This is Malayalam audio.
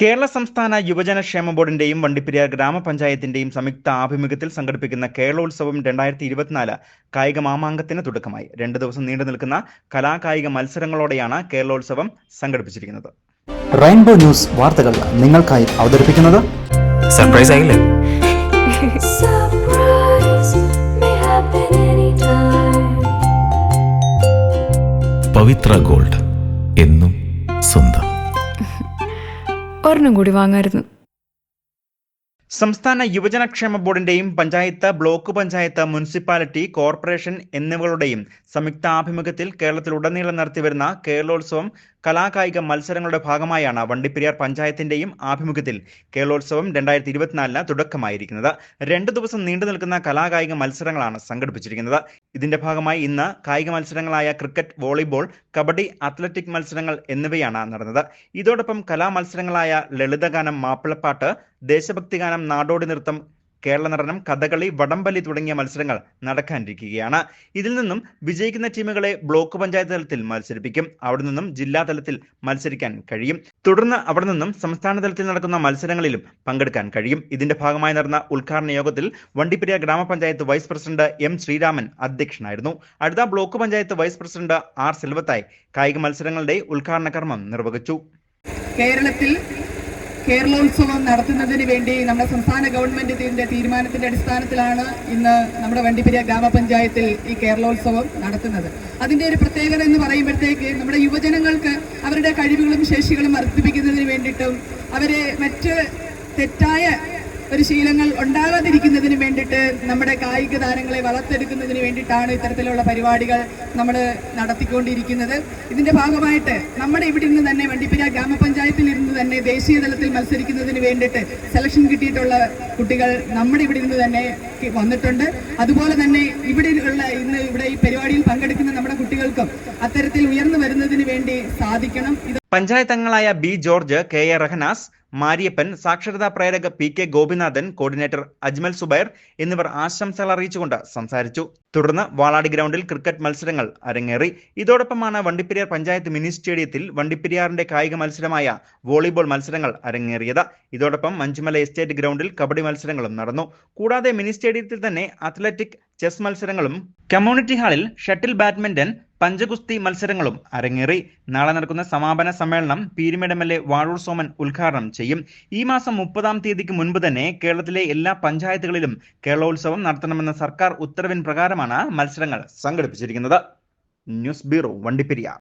കേരള സംസ്ഥാന യുവജന ക്ഷേമ ബോർഡിന്റെയും വണ്ടിപ്പെരിയാർ ഗ്രാമപഞ്ചായത്തിന്റെയും സംയുക്ത ആഭിമുഖ്യത്തിൽ സംഘടിപ്പിക്കുന്ന കേരളോത്സവം രണ്ടായിരത്തി ഇരുപത്തിനാല് കായിക മാമാങ്കത്തിന് തുടക്കമായി. രണ്ട് ദിവസം നീണ്ടു നിൽക്കുന്ന കലാകായിക മത്സരങ്ങളോടെയാണ് കേരളോത്സവം സംഘടിപ്പിച്ചിരിക്കുന്നത്. റെയിൻബോ ന്യൂസ് വാർത്തകൾ നിങ്ങൾക്കായി അവതരിപ്പിക്കുന്നത് സർപ്രൈസ് ആയില്ലേ. പവിത്ര ഗോൾഡ് എന്നും സ്വന്തം. ഒരെണ്ണം കൂടി വാങ്ങായിരുന്നു. സംസ്ഥാന യുവജനക്ഷേമ ബോർഡിന്റെയും panchayat block panchayat municipality corporation എന്നിവകളുടെയും സംയുക്ത ആഭിമുഖ്യത്തിൽ കേരളത്തിലുടനീളം നടത്തിവരുന്ന കേരളോത്സവം കലാകായിക മത്സരങ്ങളുടെ ഭാഗമായാണ് വണ്ടിപ്പെരിയാർ പഞ്ചായത്തിന്റെയും ആഭിമുഖ്യത്തിൽ കേരളോത്സവം രണ്ടായിരത്തി ഇരുപത്തിനാലിന് തുടക്കമായിരിക്കുന്നത്. രണ്ടു ദിവസം നീണ്ടു നിൽക്കുന്ന കലാകായിക മത്സരങ്ങളാണ് സംഘടിപ്പിച്ചിരിക്കുന്നത്. ഇതിന്റെ ഭാഗമായി ഇന്ന് കായിക മത്സരങ്ങളായ ക്രിക്കറ്റ് വോളിബോൾ കബഡി അത്ലറ്റിക് മത്സരങ്ങൾ എന്നിവയാണ് നടന്നത്. ഇതോടൊപ്പം കലാമത്സരങ്ങളായ ലളിതഗാനം മാപ്പിളപ്പാട്ട് ദേശഭക്തി ഗാനം നാടോടി നൃത്തം കേരള നടനം കഥകളി വടംവലി തുടങ്ങിയ മത്സരങ്ങൾ നടക്കാനിരിക്കുകയാണ്. ഇതിൽ നിന്നും വിജയിക്കുന്ന ടീമുകളെ ബ്ലോക്ക് പഞ്ചായത്ത് തലത്തിൽ മത്സരിപ്പിക്കും. അവിടെ നിന്നും ജില്ലാ തലത്തിൽ മത്സരിക്കാൻ കഴിയും. തുടർന്ന് അവിടെ നിന്നും സംസ്ഥാന തലത്തിൽ നടക്കുന്ന മത്സരങ്ങളിലും പങ്കെടുക്കാൻ കഴിയും. ഇതിന്റെ ഭാഗമായി നടന്ന ഉദ്ഘാടന യോഗത്തിൽ വണ്ടിപ്പെരിയ ഗ്രാമപഞ്ചായത്ത് വൈസ് പ്രസിഡന്റ് എം ശ്രീരാമൻ അധ്യക്ഷനായിരുന്നു. അടുത്ത block panchayat vice president R Selvathai കായിക മത്സരങ്ങളുടെ ഉദ്ഘാടന കർമ്മം നിർവഹിച്ചു. കേരളത്തിൽ കേരളോത്സവം നടത്തുന്നതിന് വേണ്ടി നമ്മുടെ സംസ്ഥാന ഗവൺമെന്റിന്റെ തീരുമാനത്തിന്റെ അടിസ്ഥാനത്തിലാണ് ഇന്ന് നമ്മുടെ വണ്ടിപ്പെരിയ ഗ്രാമപഞ്ചായത്തിൽ ഈ കേരളോത്സവം നടത്തുന്നത്. അതിന്റെ ഒരു പ്രത്യേകത എന്ന് പറയുമ്പോഴത്തേക്ക് നമ്മുടെ യുവജനങ്ങൾക്ക് അവരുടെ കഴിവുകളും ശേഷികളും വർദ്ധിപ്പിക്കുന്നതിന് വേണ്ടിയിട്ടും അവരെ മറ്റ് തെറ്റായ ഒരു ശീലങ്ങൾ ഉണ്ടാകാതിരിക്കുന്നതിന് വേണ്ടിയിട്ട് നമ്മുടെ കായിക താരങ്ങളെ വളർത്തെടുക്കുന്നതിന് വേണ്ടിയിട്ടാണ് ഇത്തരത്തിലുള്ള പരിപാടികൾ നമ്മൾ നടത്തിക്കൊണ്ടിരിക്കുന്നത്. ഇതിന്റെ ഭാഗമായിട്ട് നമ്മുടെ ഇവിടെ നിന്ന് തന്നെ വണ്ടിപ്പിര ഗ്രാമപഞ്ചായത്തിൽ ഇരുന്ന് തന്നെ ദേശീയ തലത്തിൽ മത്സരിക്കുന്നതിന് വേണ്ടിയിട്ട് സെലക്ഷൻ കിട്ടിയിട്ടുള്ള കുട്ടികൾ നമ്മുടെ ഇവിടെ നിന്ന് തന്നെ വന്നിട്ടുണ്ട്. അതുപോലെ തന്നെ ഇവിടെ ഉള്ള ഇന്ന് ഇവിടെ ഈ പരിപാടിയിൽ പങ്കെടുക്കുന്ന നമ്മുടെ കുട്ടികൾക്കും അത്തരത്തിൽ ഉയർന്നു വരുന്നതിന് വേണ്ടി സാധിക്കണം. പഞ്ചായത്ത് അംഗങ്ങളായ B George K A Rahanas Mariyappan സാക്ഷരതാ പ്രേരക P K Gopinathan coordinator Ajmal Subair എന്നിവർ ആശംസകൾ അറിയിച്ചുകൊണ്ട് സംസാരിച്ചു. തുടർന്ന് വാളാടി ഗ്രൗണ്ടിൽ ക്രിക്കറ്റ് മത്സരങ്ങൾ അരങ്ങേറി. ഇതോടൊപ്പമാണ് വണ്ടിപ്പെരിയാർ പഞ്ചായത്ത് മിനി സ്റ്റേഡിയത്തിൽ വണ്ടിപ്പെരിയാറിന്റെ കായിക മത്സരമായ വോളിബോൾ മത്സരങ്ങൾ അരങ്ങേറിയത്. ഇതോടൊപ്പം മഞ്ചുമല എസ്റ്റേറ്റ് ഗ്രൗണ്ടിൽ കബഡി മത്സരങ്ങളും നടന്നു. കൂടാതെ മിനി സ്റ്റേഡിയത്തിൽ തന്നെ അത്ലറ്റിക് ചെസ് മത്സരങ്ങളും കമ്മ്യൂണിറ്റി ഹാളിൽ ഷട്ടിൽ ബാഡ്മിന്റൺ പഞ്ചഗുസ്തി മത്സരങ്ങളും അരങ്ങേറി. നാളെ നടക്കുന്ന സമാപന സമ്മേളനം Peermade M L A Vazhoor Soman ഉദ്ഘാടനം ചെയ്യും. ഈ മാസം മുപ്പതാം തീയതിക്ക് മുൻപ് തന്നെ കേരളത്തിലെ എല്ലാ പഞ്ചായത്തുകളിലും കേരളോത്സവം നടത്തണമെന്ന സർക്കാർ ഉത്തരവിൻ പ്രകാരമാണ് മത്സരങ്ങൾ സംഘടിപ്പിച്ചിരിക്കുന്നത്. News bureau Vandiperiyar.